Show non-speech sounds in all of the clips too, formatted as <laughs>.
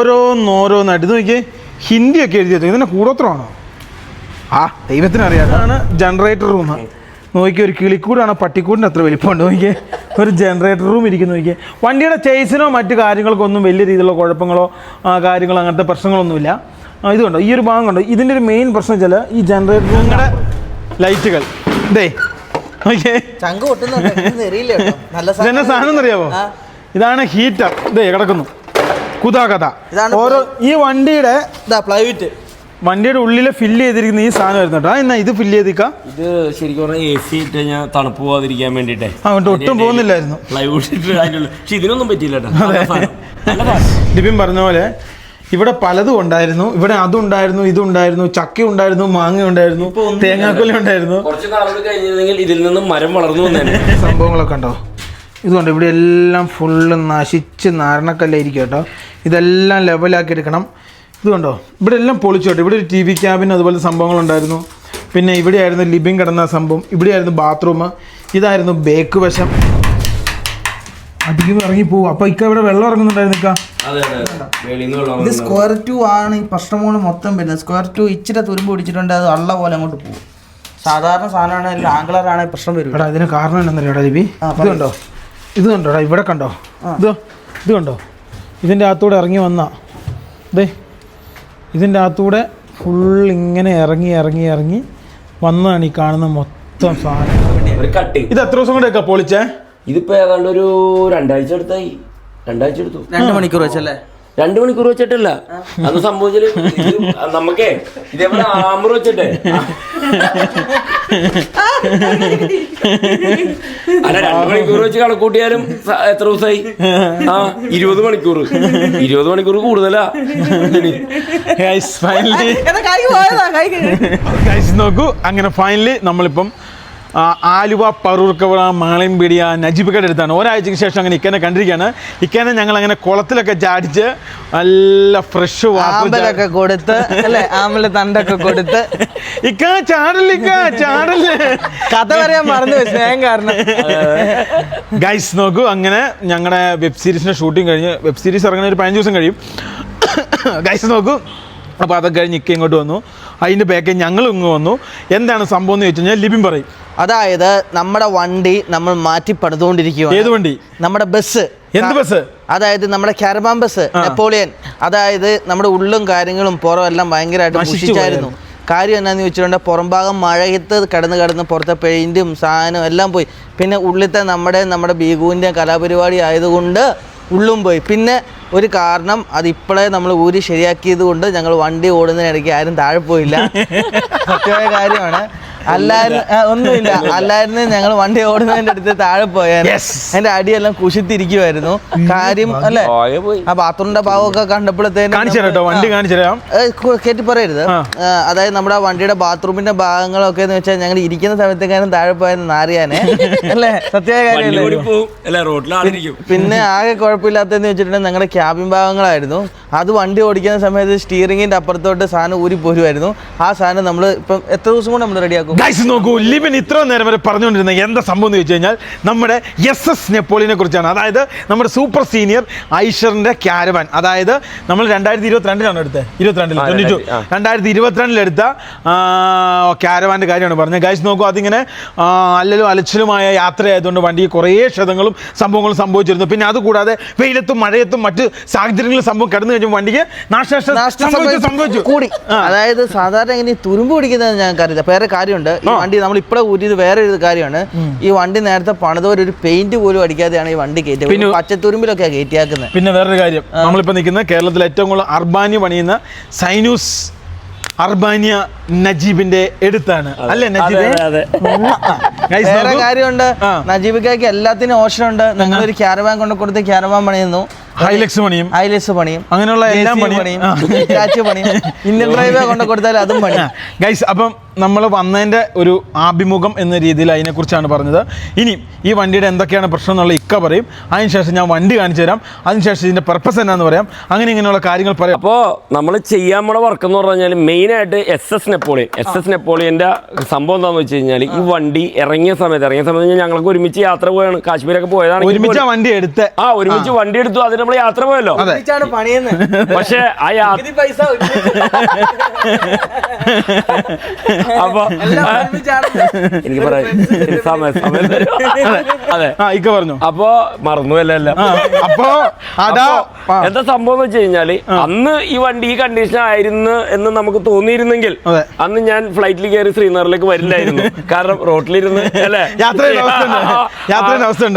ഓരോന്നോരോന്നായിട്ട്. ഇത് നോക്കിയേ ഹിന്ദിയൊക്കെ എഴുതി വെച്ചു ഇതിന്റെ കൂടോത്രമാണോ? ആ ദൈവത്തിനറിയാം അതാണ് ജനറേറ്റർ റൂം നോക്കിയ ഒരു കിളിക്കൂടാണ് പട്ടിക്കൂടിന് അത്ര വലിപ്പമുണ്ട് നോക്കിയേ. ഒരു ജനറേറ്റർ റൂം ഇരിക്കുന്നു നോക്കിയേ. വണ്ടിയുടെ ചേസിനോ മറ്റു കാര്യങ്ങൾക്കോ ഒന്നും വലിയ രീതിയിലുള്ള കുഴപ്പങ്ങളോ ആ, കാര്യങ്ങളോ അങ്ങനത്തെ പ്രശ്നങ്ങളൊന്നുമില്ല. ഇതുണ്ടോ? ഈ ഒരു ഭാഗം കണ്ടോ? ഇതിന്റെ ഒരു മെയിൻ പ്രശ്നം വെച്ചാൽ ഈ ജനറേറ്റർ റൂമിന്റെ ലൈറ്റുകൾ ഇതേ നോക്കിയേ. ചങ്ക് പൊട്ടുന്നുണ്ട് എറിയില്ല കേട്ടോ. നല്ല സാധനം എന്നറിയാവോ? ഇതാണ് ഹീറ്റർ ഇതേ കിടക്കുന്നു. കുതാകഥ ഓരോ ഈ വണ്ടിയുടെ ഇതാ പ്ലൈവിറ്റ്. വണ്ടിയുടെ ഉള്ളിൽ ഫില്ല് ചെയ്തിരിക്കുന്ന ഈ സാധനം വരുന്നുണ്ട്. എന്നാ ഇത് ഫില്ല് ചെയ്തിക്കാം ഇത് ശരിക്കും പറഞ്ഞാൽ എ സി ഇട്ട് ഞാൻ തണുപ്പ് പോവാതിരിക്കാൻ വേണ്ടിട്ടേ അങ്ങോട്ട് ഒട്ടും പോകുന്നില്ലായിരുന്നു. പ്ലൈവുഡ് ഇട്ട് അതിനുള്ള പക്ഷെ ഇതിനൊന്നും പറ്റിയില്ല ഡിപിൻ. ഡിബിൻ പറഞ്ഞ പോലെ ഇവിടെ പലതും ഉണ്ടായിരുന്നു. ഇവിടെ അതുണ്ടായിരുന്നു ഇതുണ്ടായിരുന്നു ചക്ക ഉണ്ടായിരുന്നു മാങ്ങ ഉണ്ടായിരുന്നു തേങ്ങാക്കൊല ഉണ്ടായിരുന്നു. കുറച്ച് നാളുകൾ കഴിഞ്ഞിരുന്നെങ്കിൽ ഇതിൽ നിന്നും മരം വളർന്നു സംഭവങ്ങളൊക്കെ ഉണ്ടോ? ഇതുകൊണ്ട് ഇവിടെ എല്ലാം ഫുള്ള് നശിച്ച് നാരണക്കല്ലായിരിക്കും കേട്ടോ. ഇതെല്ലാം ലെവലാക്കി എടുക്കണം. ഇതുകൊണ്ടോ ഇവിടെ എല്ലാം പൊളിച്ചോട്ടെ ഇവിടെ ഒരു ടി വി ക്യാബിൻ അതുപോലെ സംഭവങ്ങളുണ്ടായിരുന്നു. പിന്നെ ഇവിടെയായിരുന്നു ലിബിങ് കിടന്ന സംഭവം. ഇവിടെയായിരുന്നു ബാത്റൂം ഇതായിരുന്നു ബേക്ക് വശം. അധികം ഇറങ്ങി പോകും അപ്പോൾ ഇക്ക ഇവിടെ വെള്ളം ഇറങ്ങുന്നുണ്ടായിരുന്നു ഇക്ക? അതെ അതെ അതെ. വെളിയിൽ ഇത് സ്ക്വയർ ടു ആണ്. ഈ പ്രശ്നമൂണ് മൊത്തം വരുന്നത് സ്ക്വയർ ടു ഇച്ചിരി തുരുമ്പ് പിടിച്ചിട്ടുണ്ട്. അത് അള്ള പോലെ അങ്ങോട്ട് പോകും സാധാരണ സാധനമാണ്. ആംഗ്ലർ ആണ്. പ്രശ്നം വരും എടാ ഇതിന് കാരണം എന്താ ലിബി. ഇത് കണ്ടോ? ഇത് കണ്ടോടാ ഇവിടെ കണ്ടോ? ഇത് ഇത് കണ്ടോ? ഇതിന്റെ അകത്തൂടെ ഇറങ്ങി വന്ന. ദേ ഇതിന്റെ അകത്തൂടെ ഫുൾ ഇങ്ങനെ ഇറങ്ങി ഇറങ്ങി ഇറങ്ങി വന്നതാണ് ഈ കാണുന്ന മൊത്തം സാധനം. ഒരു കട്ട് ഇത് എത്ര ദിവസം കൊണ്ടൊക്കെ പൊളിച്ചേ? ഇതിപ്പോ ഏതാണ്ട് ഒരു രണ്ടാഴ്ച എടുത്തായി രണ്ടാഴ്ച എടുത്തു. രണ്ട് മണിക്കൂർ വെച്ചല്ലേ? രണ്ടു മണിക്കൂർ വെച്ചിട്ടില്ല. അത് സംഭവിച്ചാൽ നമുക്കേ ഇതേപോലെ ആമർ വെച്ചിട്ടേ. അല്ല രണ്ടു മണിക്കൂർ വെച്ച് കണക്കൂട്ടിയാലും എത്ര ദിവസമായി ആ ഇരുപത് മണിക്കൂർ. ഇരുപത് മണിക്കൂർ കൂടുതലാ. നോക്കൂ അങ്ങനെ ഫൈനലി നമ്മളിപ്പം ആലുവ പറൂർക്കവ മാളയംപീടിയ നജീബിക്കയുടെ എടുത്താണ് ഒരാഴ്ചയ്ക്ക് ശേഷം അങ്ങനെ ഇക്കനെ കണ്ടിരിക്കുകയാണ്. ഇക്കനെ ഞങ്ങൾ അങ്ങനെ കുളത്തിലൊക്കെ ചാടിച്ച് നല്ല ഫ്രഷ് ആമ്പലൊക്കെ കൊടുത്ത് അല്ലേ? ആമ്പല തണ്ടൊക്കെ കൊടുത്ത്. <laughs> ഇക്ക ചാടല്ലിക്ക ചാടല്ലേ? കഥ പറയാൻ മറന്നു സ്നേഹം കാരണം. ഗൈസ് നോക്കൂ അങ്ങനെ ഞങ്ങളുടെ വെബ് സീരീസിന്റെ ഷൂട്ടിംഗ് കഴിഞ്ഞ് വെബ് സീരീസ് ഇറങ്ങുന്ന ഒരു പതിനഞ്ച് ദിവസം കഴിയും. <coughs> ഗൈസ് നോക്കൂ. അപ്പോൾ അതൊക്കെ കഴിഞ്ഞ് ഇക്ക ഇങ്ങോട്ട് വന്നു. അതിന്റെ ബാക്കിൽ ഞങ്ങൾ ഇങ്ങ് വന്നു. എന്താണ് സംഭവം എന്ന് ചോദിച്ചു കഴിഞ്ഞാൽ ലിബിൻ പറയും. അതായത് നമ്മുടെ വണ്ടി നമ്മൾ മാറ്റി പണിതുകൊണ്ടിരിക്കുകയാണ് ഏത് വണ്ടി? നമ്മുടെ ബസ് എന്ത് ബസ് അതായത് നമ്മുടെ കാരബാൻ ബസ് നെപ്പോളിയൻ അതായത് നമ്മുടെ ഉള്ളും കാര്യങ്ങളും പുറം എല്ലാം ഭയങ്കരമായിട്ട് നശിച്ചായിരുന്നു കാര്യം എന്നാന്ന് ചോദിച്ചിട്ടുണ്ടെങ്കിൽ പുറംഭാഗം മഴയത്ത് കിടന്ന് കടന്ന് പുറത്തെ പെയിന്റും സാധനവും എല്ലാം പോയി. പിന്നെ ഉള്ളിലത്തെ നമ്മുടെ നമ്മുടെ ബീഗുവിന്റെ കലാപരിപാടി ആയതുകൊണ്ട് ഉള്ളും പോയി. പിന്നെ ഒരു കാരണം അത് ഇപ്പോഴേ നമ്മൾ ഊരി ശരിയാക്കിയത് കൊണ്ട് ഞങ്ങൾ വണ്ടി ഓടുന്നതിനിടയ്ക്ക് ആരും താഴെ പോയില്ല. സത്യമായ കാര്യമാണ്. അല്ലായിരുന്നു ഒന്നുമില്ല. അല്ലായിരുന്നു ഞങ്ങൾ വണ്ടി ഓടുന്നതിന്റെ അടുത്ത് താഴെ പോയാൽ എന്റെ അതിന്റെ അടിയെല്ലാം കുശിത്തിരിക്കുമായിരുന്നു കാര്യം അല്ലെ? ആ ബാത്റൂമിന്റെ ഭാഗമൊക്കെ കണ്ടപ്പോഴത്തേനും വണ്ടി കേട്ടി പറയരുത്. അതായത് നമ്മുടെ വണ്ടിയുടെ ബാത്റൂമിന്റെ ഭാഗങ്ങളൊക്കെ എന്ന് വെച്ചാൽ ഞങ്ങൾ ഇരിക്കുന്ന സമയത്തേക്കാരും താഴെ പോയെന്ന് നാറിയാനെ. അല്ലേ? സത്യമായ കാര്യമല്ലേ? ആളിരിക്കും പിന്നെ ആകെ കുഴപ്പമില്ലാത്തതെന്ന് വെച്ചിട്ടുണ്ടെങ്കിൽ ഞങ്ങളുടെ ക്യാബിൻ ഭാഗങ്ങളായിരുന്നു. അത് വണ്ടി ഓടിക്കുന്ന സമയത്ത് സ്റ്റിയറിംഗിന്റെ അപ്പുറത്തോട്ട് സാധനം ഊരി പോരുമായിരുന്നു. ആ സാധനം നമ്മൾ ഇപ്പം എത്ര ദിവസം കൊണ്ട് നമ്മൾ റെഡിയാക്കും ഗൈസ് നോക്കൂ ലിബിൻ ഇത്ര നേരം വരെ പറഞ്ഞുകൊണ്ടിരുന്ന എന്താ സംഭവം എന്ന് ചോദിച്ചു കഴിഞ്ഞാൽ നമ്മുടെ എസ് എസ് നെപ്പോളിനെ കുറിച്ചാണ്. അതായത് നമ്മുടെ സൂപ്പർ സീനിയർ ഐഷറിന്റെ ക്യാരവാൻ അതായത് നമ്മൾ രണ്ടായിരത്തി ഇരുപത്തിരണ്ടിലാണ് എടുത്തത് ഇരുപത്തിരണ്ടിൽ ടു രണ്ടായിരത്തി ഇരുപത്തിരണ്ടിലെടുത്ത ക്യാരവാന്റെ കാര്യമാണ് പറഞ്ഞത്. ഗൈസ് നോക്കൂ അതിങ്ങനെ അല്ലലും അലച്ചിലുമായ യാത്രയായതുകൊണ്ട് വണ്ടി കുറേ ക്ഷതങ്ങളും സംഭവങ്ങളും സംഭവിച്ചിരുന്നു. പിന്നെ അതുകൂടാതെ വെയിലത്തും മഴയത്തും മറ്റ് സാഹചര്യങ്ങളിൽ സംഭവം കടന്നു കഴിഞ്ഞപ്പോൾ വണ്ടിക്ക് നാശനഷ്ടം സംഭവിച്ചു കൂടി. അതായത് സാധാരണ ഇങ്ങനെ തുരുമ്പ് പിടിക്കുന്നത് ഞാൻ അറിയില്ല വേറെ കാര്യമുണ്ട്. ഈ വണ്ടി നമ്മൾ ഇപ്പഴേ ഊരിയത് വേറെ ഒരു കാര്യമാണ്. ഈ വണ്ടി നേരത്തെ പണിതവർ ഒരു പെയിന്റ് പോലും അടിക്കാതെയാണ് ഈ വണ്ടി കയറ്റിയത്. പിന്നെ- പച്ചത്തുരുമ്പിലൊക്കെയാണ് കയറ്റിയാക്കുന്നത്. പിന്നെ വേറൊരു കാര്യം. നമ്മളിപ്പോൾ നിൽക്കുന്ന കേരളത്തിൽ ഏറ്റവും കൂടുതൽ അർബാനി പണിയുന്ന സൈനൂസ് അർബാനിയ നജീബിന്റെ എടുത്താണ്. അല്ലേ നജീബ്? വേറെ കാര്യമുണ്ട്. നജീബിക്കാക്ക് എല്ലാത്തിനും ഓപ്ഷൻ ഉണ്ട് ഞങ്ങളൊരു ക്യാരവാൻ കൊണ്ട് കൊടുത്ത് ക്യാരവാൻ പണിയുന്നു. ഹൈലക്സ് പണിയും. ഹൈലക്സ് പണിയും. അങ്ങനെയുള്ള എല്ലാം പണിയും. പണിയും. ഇന്ത്യൻ ഡ്രൈവേ <laughs> കൊണ്ട് കൊടുത്താൽ അതും പണിയും. <laughs> ഗൈസ് അപ്പം നമ്മൾ വന്നതിന്റെ ഒരു ആഭിമുഖം എന്ന രീതിയിൽ അതിനെക്കുറിച്ചാണ് പറഞ്ഞത്. ഇനി ഈ വണ്ടിയുടെ എന്തൊക്കെയാണ് പ്രശ്നം എന്നുള്ള ഇക്ക പറയും. അതിനുശേഷം ഞാൻ വണ്ടി കാണിച്ചു തരാം. അതിനുശേഷം ഇതിന്റെ പർപ്പസ് എന്നാന്ന് പറയാം. അങ്ങനെ ഇങ്ങനെയുള്ള കാര്യങ്ങൾ പറയാം. അപ്പോൾ നമ്മൾ ചെയ്യാൻ പോണ വർക്ക് എന്ന് പറഞ്ഞു കഴിഞ്ഞാൽ മെയിനായിട്ട് S S Napoleon S S നെപ്പോളിയന്റെ സംഭവം എന്താണെന്ന് വെച്ച് കഴിഞ്ഞാൽ ഈ വണ്ടി ഇറങ്ങിയ സമയത്ത് ഇറങ്ങിയ സമയത്ത് ഞങ്ങൾക്ക് ഒരുമിച്ച് യാത്ര പോയാണ്. കാശ്മീരൊക്കെ പോയതാണ് ഒരുമിച്ച് വണ്ടി എടുത്ത്. ആ ഒരുമിച്ച് വണ്ടി എടുത്തു. അതിന് നമ്മൾ യാത്ര പോയല്ലോ. പക്ഷേ ആ യാത്ര ഇത് പൈസ <laughs> അപ്പൊ എനിക്ക് പറയാം സമയം സമയം അതെ. ആ ഇക്ക പറഞ്ഞു. അപ്പൊ മറന്നു അല്ല അപ്പൊ എന്താ സംഭവം എന്ന് വെച്ച് കഴിഞ്ഞാൽ അന്ന് ഈ വണ്ടി ഈ കണ്ടീഷൻ ആയിരുന്നു എന്ന് നമുക്ക് തോന്നിയിരുന്നെങ്കിൽ അന്ന് ഞാൻ ഫ്ലൈറ്റിൽ കയറി ശ്രീനഗറിലേക്ക് വരില്ലായിരുന്നു. കാരണം റോട്ടിലിരുന്ന് അല്ലേ.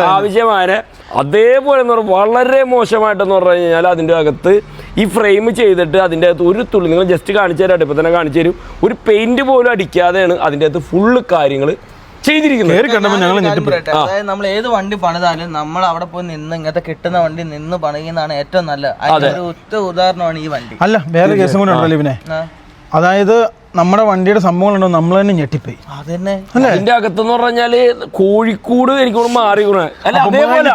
ആവശ്യമായ അതേപോലെ വളരെ മോശമായിട്ടെന്ന് പറഞ്ഞു കഴിഞ്ഞാൽ അതിന്റെ അകത്ത് ഈ ഫ്രെയിം ചെയ്തിട്ട് അതിന്റെ അകത്ത് ഒരു തുള്ളി നിങ്ങൾ ജസ്റ്റ് കാണിച്ചു തരാം ഇപ്പോൾ തന്നെ കാണിച്ചു തരും. ഒരു പെയിന്റ് പോലും അടിക്കാതെയാണ് അതിന്റെ അകത്ത് ഫുള്ള് കാര്യങ്ങൾ ചെയ്തിരിക്കുന്നത്. അതായത് നമ്മൾ ഏത് വണ്ടി പണിതാലും നമ്മൾ അവിടെ പോയി നിന്ന് ഇങ്ങനത്തെ കിട്ടുന്ന വണ്ടി നിന്ന് പണിയുന്നതാണ് ഏറ്റവും നല്ലത്. അതിന്റെ ഒരു ഒറ്റ ഉദാഹരണമാണ് ഈ വണ്ടി. അല്ല വേറെ കേസും കൂടെ ഉണ്ടല്ലോ ഇവനെ അതായത് നമ്മുടെ വണ്ടിയുടെ സംഭവങ്ങളുണ്ടോ നമ്മൾ തന്നെ ഞെട്ടിപ്പോയി. അതന്നെ. അതിന്റെ അകത്തെന്ന് പറഞ്ഞാൽ കോഴിക്കോട് എനിക്ക് മാറി. അല്ല അതേപോലെ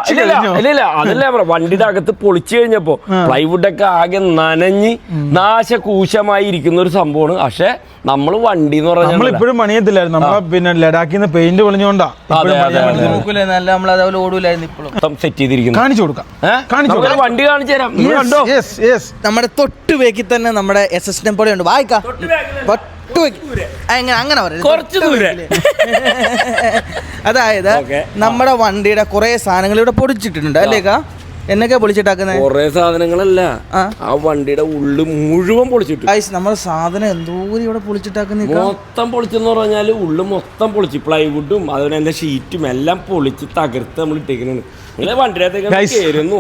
ഇല്ല, അതല്ല വണ്ടിയുടെ അകത്ത് പൊളിച്ചു കഴിഞ്ഞപ്പോ പ്ലൈവുഡ് ഒക്കെ ആകെ നനഞ്ഞ് നാശകൂശമായി ഇരിക്കുന്ന ഒരു സംഭവമാണ്. പക്ഷെ നമ്മൾ വണ്ടി എന്ന് നമ്മൾ പറഞ്ഞാൽ ഇപ്പോഴും പണിയത്തില്ലായിരുന്നു നമ്മളെ പിന്നെ ലഡാക്കിൽ നിന്ന് പെയിന്റ് പൊളിഞ്ഞുകൊണ്ടാ നമ്മൾ അതേപോലെ ഓടൂലായിരുന്നു ഇപ്പോഴും സെറ്റ് ചെയ്തിരിക്കുന്നു. കാണിച്ചു കൊടുക്കാം. കാണിച്ചു കൊടുക്കാം. വണ്ടി കാണിച്ചു തരാം. യെസ് യെസ് നമ്മുടെ തൊട്ട് വേക്കിൽ തന്നെ നമ്മുടെ എസ് എസ് ടെമ്പോളി ഉണ്ട്. വായിക്കാം. അങ്ങനെ ദൂരെ. <laughs> അതായത് നമ്മുടെ വണ്ടിയുടെ കുറെ സാധനങ്ങൾ ഇവിടെ പൊടിച്ചിട്ടുണ്ട് അല്ലേക്കാ എന്നൊക്കെയാ പൊളിച്ചിട്ടാക്കുന്നത് കൊറേ സാധനങ്ങളല്ല. ആ. വണ്ടിയുടെ ഉള്ളു മുഴുവൻ പൊളിച്ചിട്ടു. നമ്മുടെ സാധനം എന്തോരം ഇവിടെ പൊളിച്ചിട്ടാക്കുന്ന മൊത്തം പൊളിച്ചെന്ന് പറഞ്ഞാൽ ഉള്ളു മൊത്തം പൊളിച്ച്. പ്ലൈവുഡും അതുപോലെ തന്നെ ഷീറ്റും എല്ലാം പൊളിച്ച് തകർത്ത് നമ്മൾ ഇട്ടേക്കുന്നു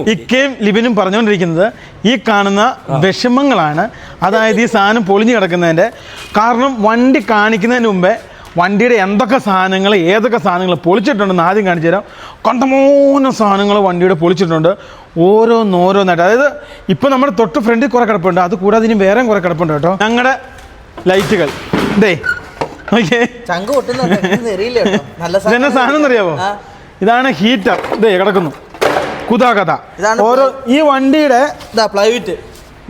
ഇക്കയും ലിബിനും പറഞ്ഞുകൊണ്ടിരിക്കുന്നത് ഈ കാണുന്ന വിഷമങ്ങളാണ്. അതായത് ഈ സാധനം പൊളിഞ്ഞു കിടക്കുന്നതിന്റെ കാരണം വണ്ടി കാണിക്കുന്നതിന് മുമ്പേ വണ്ടിയുടെ എന്തൊക്കെ സാധനങ്ങൾ ഏതൊക്കെ സാധനങ്ങൾ പൊളിച്ചിട്ടുണ്ടെന്ന് ആദ്യം കാണിച്ചു തരാം. കണ്ടമോനം സാധനങ്ങൾ വണ്ടിയുടെ പൊളിച്ചിട്ടുണ്ട്. ഓരോന്നോരോന്നായിട്ട്. അതായത് ഇപ്പോൾ നമ്മുടെ തൊട്ട് ഫ്രണ്ടിൽ കുറേ കിടപ്പുണ്ട്. അത് കൂടാതെ ഇനി വേറെയും കുറേ കിടപ്പുണ്ട് കേട്ടോ. ഞങ്ങളുടെ ലൈറ്റുകൾ. ഇതേ ഓക്കെ ഇതെന്നെ സാധനം എന്നറിയാവോ? ഇതാണ് ഹീറ്റർ. ഇതേ കിടക്കുന്നു. കുതാകഥ ഓരോ ഈ വണ്ടിയുടെ പ്ലൈവിറ്റ്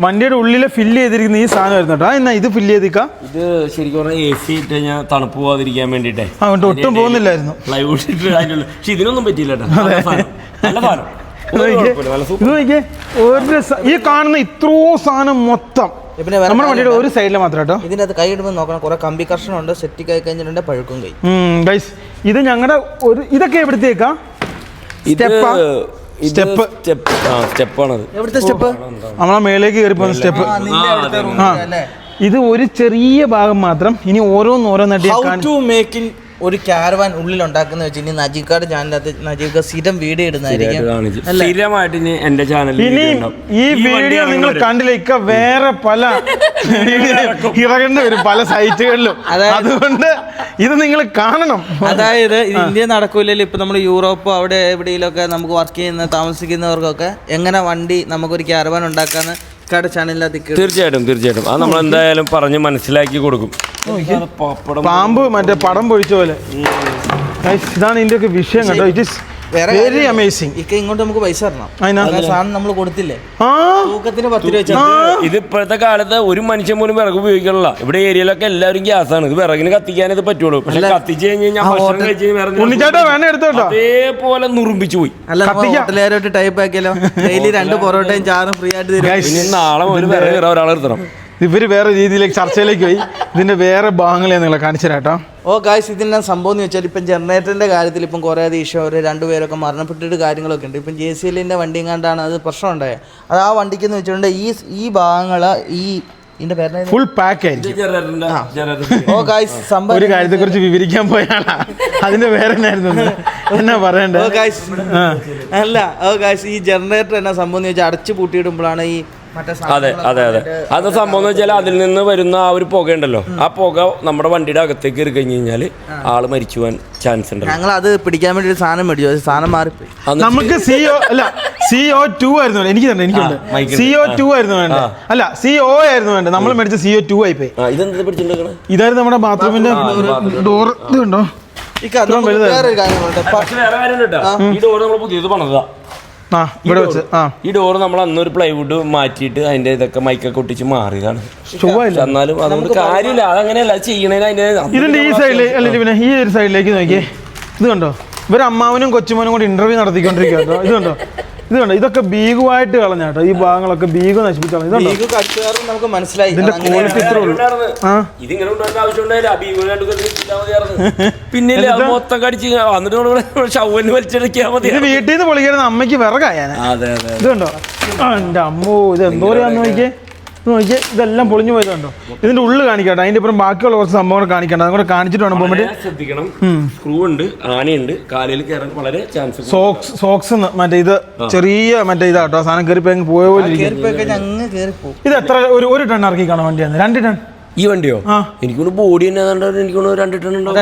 വണ്ടിയുടെ ഉള്ളിൽ ഫില്ല് ചെയ്തിരിക്കുന്ന ഈ സാധനം വരുന്നു കേട്ടോ. എന്നാ ഇത് ഫില്ല് ചെയ്തിക്ക ഇത് ശരിക്കും പറഞ്ഞാൽ എ സി ഇട്ട് ഞാൻ തണുപ്പ് പോവാതിരിക്കാൻ വേണ്ടിട്ടേ അതുകൊണ്ട് ഒട്ടും പോകുന്നില്ലായിരുന്നു. പ്ലൈവുഡ് ഇട്ട് അതിനുള്ള പക്ഷെ ഇതിനൊന്നും പറ്റിയില്ല കേട്ടോ. നല്ല സാധനം. നല്ല സാധനം. ഒരു ഇത് നോക്കിയേ. കുഴപ്പമില്ല, നല്ല ഇത് നോക്കിയേ. ഒരു സ- ഈ കാണുന്ന ഇത്രയും സാധനം മൊത്തം. പിന്നെ വേറെ നമ്മുടെ വണ്ടിയുടെ ഒരു സൈഡിൽ മാത്രം കേട്ടോ. ഇതിന്റെ അകത്ത് കൈ ഇടുമ്പോൾ നോക്കണം. കുറെ കമ്പി കർഷണമുണ്ട് സെറ്റ് കൈ കഴിഞ്ഞിട്ടുണ്ട്. പഴുക്കും കൈ. ഗൈസ് ഇത് ഞങ്ങളുടെ ഒരു ഇതൊക്കെ എവിടത്തേക്കാ? സ്റ്റെപ്പാ? സ്റ്റെപ്പ്. സ്റ്റെപ്പ്. ആ സ്റ്റെപ്പാണത്. എവിടുത്തെ സ്റ്റെപ്പ്? നമ്മളെ മേലേക്ക് കയറി പോകുന്ന സ്റ്റെപ്പ്. നിന്റെ അവിടുത്തെ അല്ലേ? ഇത് ഒരു ചെറിയ ഭാഗം മാത്രം ഇനി ഓരോന്നോരോന്നായിട്ട് ഹൗ ഒരു ക്യാരവാൻ ഉള്ളിൽ ഉണ്ടാക്കുന്ന വെച്ച് ഇനി നജീക്കാട് ചാനലിനകത്ത് നജീബ് സ്ഥിരം വീഡിയോ ഇടുന്നതായിരിക്കും. സ്ഥിരമായിട്ട് ഇനി എന്റെ ചാനലിൽ ഇനി ഈ വീഡിയോ നിങ്ങൾ കണ്ടില്ല? വേറെ പല <laughs> <laughs> ഇറങ്ങേണ്ടി വരും പല സൈറ്റുകളിലും അതായത്- അതുകൊണ്ട് ഇത് നിങ്ങൾ കാണണം. അതായത് ഇത് ഇന്ത്യ നടക്കൂലല്ലോ. ഇപ്പൊ നമ്മൾ യൂറോപ്പ് അവിടെ എവിടെയെങ്കിലുമൊക്കെ നമുക്ക് വർക്ക് ചെയ്യുന്ന താമസിക്കുന്നവർക്കൊക്കെ എങ്ങനെ വണ്ടി നമുക്കൊരു ക്യാരവാൻ ഉണ്ടാക്കാന്ന് കട ചാനലിനകത്ത് തീർച്ചയായിട്ടും തീർച്ചയായിട്ടും. അത് നമ്മൾ എന്തായാലും പറഞ്ഞ് മനസ്സിലാക്കി കൊടുക്കും. പപ്പടം പാമ്പ് മറ്റേ പടം പൊഴിച്ച പോലെ. ഇതാണ് ഇതിന്റെ ഒക്കെ വിഷയം കേട്ടോ. ഇറ്റ് ഇസ് വേറെ വെരി. അമേസിങ് ഇക്ക ഇങ്ങോട്ട് നമുക്ക് പൈസ തരണം. സാധനം നമ്മൾ കൊടുത്തില്ലേ? തൂക്കത്തിന് പത്ത് രൂപ ഇത് ഇപ്പോഴത്തെ കാലത്ത് ഒരു മനുഷ്യൻ പോലും വിറക് ഉപയോഗിക്കണില്ല. ഇവിടെ ഏരിയയിലൊക്കെ എല്ലാവരും ഗ്യാസ് ആണ് ഇത് വിറകിന് കത്തിക്കാനേ ഇത് പറ്റുള്ളൂ. പക്ഷെ കത്തിച്ച് കഴിഞ്ഞാൽ അതേപോലെ നുറുമ്പിച്ചു പോയി. ടൈപ്പ് ആക്കിയാലോ? ഡെയിലി രണ്ട് പൊറോട്ടയും ചാറും ഫ്രീ ആയിട്ട് തരും. നാളെ ഒരു വിറക് കയറാൻ നിർത്തണം വേറെ രീതിയിലേക്ക് ചർച്ചയിലേക്ക് പോയി. ഇതിന്റെ വേറെ ഭാഗങ്ങളെയാണ് ഞാൻ നിങ്ങളെ കാണിച്ചു ഓ ഗായ്സ് ഇതിന്റെ സംഭവം എന്ന് വെച്ചാൽ ഇപ്പം ജനറേറ്ററിന്റെ കാര്യത്തിൽ ഇപ്പം കുറേ ദേഷ്യം ഒരു രണ്ടുപേരൊക്കെ മരണപ്പെട്ടിട്ട് കാര്യങ്ങളൊക്കെ ഉണ്ട്. ഇപ്പം ജെ സി എല്ലിന്റെ വണ്ടിയും കണ്ടാണ് അത് പ്രശ്നം ഉണ്ടായത് അത് ആ വണ്ടിക്ക് എന്ന് വെച്ചിട്ടുണ്ടെങ്കിൽ ഈ ഈ ഭാഗങ്ങൾ ഈ ഇതിന്റെ പേര് ഫുൾ പാക്ക് ആയിരിക്കും. ഓ ഗായ്സ് ഒരു സംഭവം കാര്യത്തെ കുറിച്ച് വിവരിക്കാൻ പോയാളാ അതിന്റെ ഒന്ന്? എന്നാ പറയണ്ടേ? ഓ ഗായ്സ് അല്ല ഓ ഗായ്സ് ഈ ജനറേറ്റർ എന്നാ സംഭവം എന്ന് വെച്ചാൽ അടച്ചു പൂട്ടിയിടുമ്പോഴാണ് ഈ അതെ അതെ അതെ. അത് സംഭവം എന്ന് വെച്ചാൽ അതിൽ നിന്ന് വരുന്ന ആ ഒരു പുക ഉണ്ടല്ലോ ആ പുക നമ്മുടെ വണ്ടിയുടെ അകത്തേക്ക് കയറി കഴിഞ്ഞ് കഴിഞ്ഞാൽ ആൾ മരിച്ചു പോകാൻ ചാൻസ് ഉണ്ട് ഞങ്ങൾ അത് പിടിക്കാൻ വേണ്ടി ഒരു സാധനം മേടിച്ചു. അത് സാധനം മാറിപ്പോയി. നമുക്ക് സിഒ അല്ല സിഒ ടു ആയിരുന്നു വേണ്ടത്. എനിക്ക് തന്നെ എനിക്കുണ്ട്. സിഒ ടു ആയിരുന്നു വേണ്ടത്. അല്ല സിഒ ആയിരുന്നു വേണ്ട നമ്മൾ മേടിച്ച സിഒ ടു ആയി പോയി ഇതെന്താ ഇതായിരുന്നു നമ്മുടെ ബാത്റൂമിന്റെ ഡോർ ഇതുണ്ടോ? കണ്ടോ ഈ കഥ നമുക്ക് വലുതായിരുന്നു. വേറൊരു കാര്യങ്ങളുണ്ട് പക്ഷെ വേറെ കാര്യം ഈ ഡോർ നമ്മൾ പുതിയത് പണിതാ ഈ ഡോർ നമ്മൾ അന്നൊരു പ്ലൈവുഡ് മാറ്റിയിട്ട് അതിന്റെ ഇതൊക്കെ മൈക്കൊക്കെ ഒട്ടിച്ച് മാറിയതാണ്. എന്നാലും അതുകൊണ്ട് കാര്യമില്ല അതങ്ങനെയല്ല ചെയ്യണേ ഇതിന്റെ ഈ സൈഡിലേക്ക് അല്ലെങ്കിൽ പിന്നെ ഈ ഒരു സൈഡിലേക്ക് നോക്കിയേ. ഇത് കണ്ടോ? ഇവർ അമ്മാവനും കൊച്ചുമോനും കൂടി ഇന്റർവ്യൂ നടത്തിക്കൊണ്ടിരിക്കുക ഇത് കണ്ടോ? ഇത് കണ്ടോ ഇതൊക്കെ ബീഗുമായിട്ട് കളഞ്ഞാട്ടോ ഈ ഭാഗങ്ങളൊക്കെ ബീഗ് നശിപ്പിച്ചു കളഞ്ഞു. ഇതുണ്ടോ? ബീഗു നമുക്ക് മനസ്സിലായി. ഇതിന്റെ അതങ്ങനെ quality ഇത്രേ ഉള്ളൂ. ആ? ഇതിങ്ങനെ ഉണ്ടാക്കേണ്ട ആവശ്യം ഉണ്ടായില്ല അബീഗോലാണ്ട് <laughs> പിന്നെ അത് മൊത്തം കടിച്ച് എന്നിട്ട് നമ്മൾ ഷവലിന് വലിച്ചെടുക്കാൻ മതി ഇത് വീട്ടിൽ നിന്ന് പൊളിക്കുന്ന അമ്മയ്ക്ക് വിറകായ അതെ അതെ ഇത് കണ്ടോ എന്റെ അമ്മോ ഇത് എന്തോ നോക്കിയേ. ഇതെല്ലാം പൊളിഞ്ഞു പോയത് കണ്ടോ? ഇതിന്റെ ഉള്ളിൽ കാണിക്കട്ടെ. അതിന്റെ ഇപ്പം ബാക്കിയുള്ള കുറച്ച് സംഭവങ്ങൾ കാണിക്കണ്ട അതും കൂടെ കാണിച്ചിട്ട് വേണം ശ്രദ്ധിക്കണം. സ്ക്രൂ ഉണ്ട് ആനയുണ്ട് കാലിൽ കയറാൻ വളരെ ചാൻസ് സോക്സ് സോക്സ് മറ്റേ ഇത് ചെറിയ മറ്റേ ഇതാട്ടോ. സാധനം കയറിപ്പോ പോയ പോലെ ഇത് എത്ര ഒരു ഒരു ടൺ ഇറക്കി കാണാൻ വണ്ടിയാണ് രണ്ട് ടൺ? ഈ വണ്ടിയോ? എനിക്ക് എനിക്കൊന്ന് ബോഡി തന്നെ എനിക്കൊന്ന് രണ്ട് ടൺ ഉണ്ടാവും.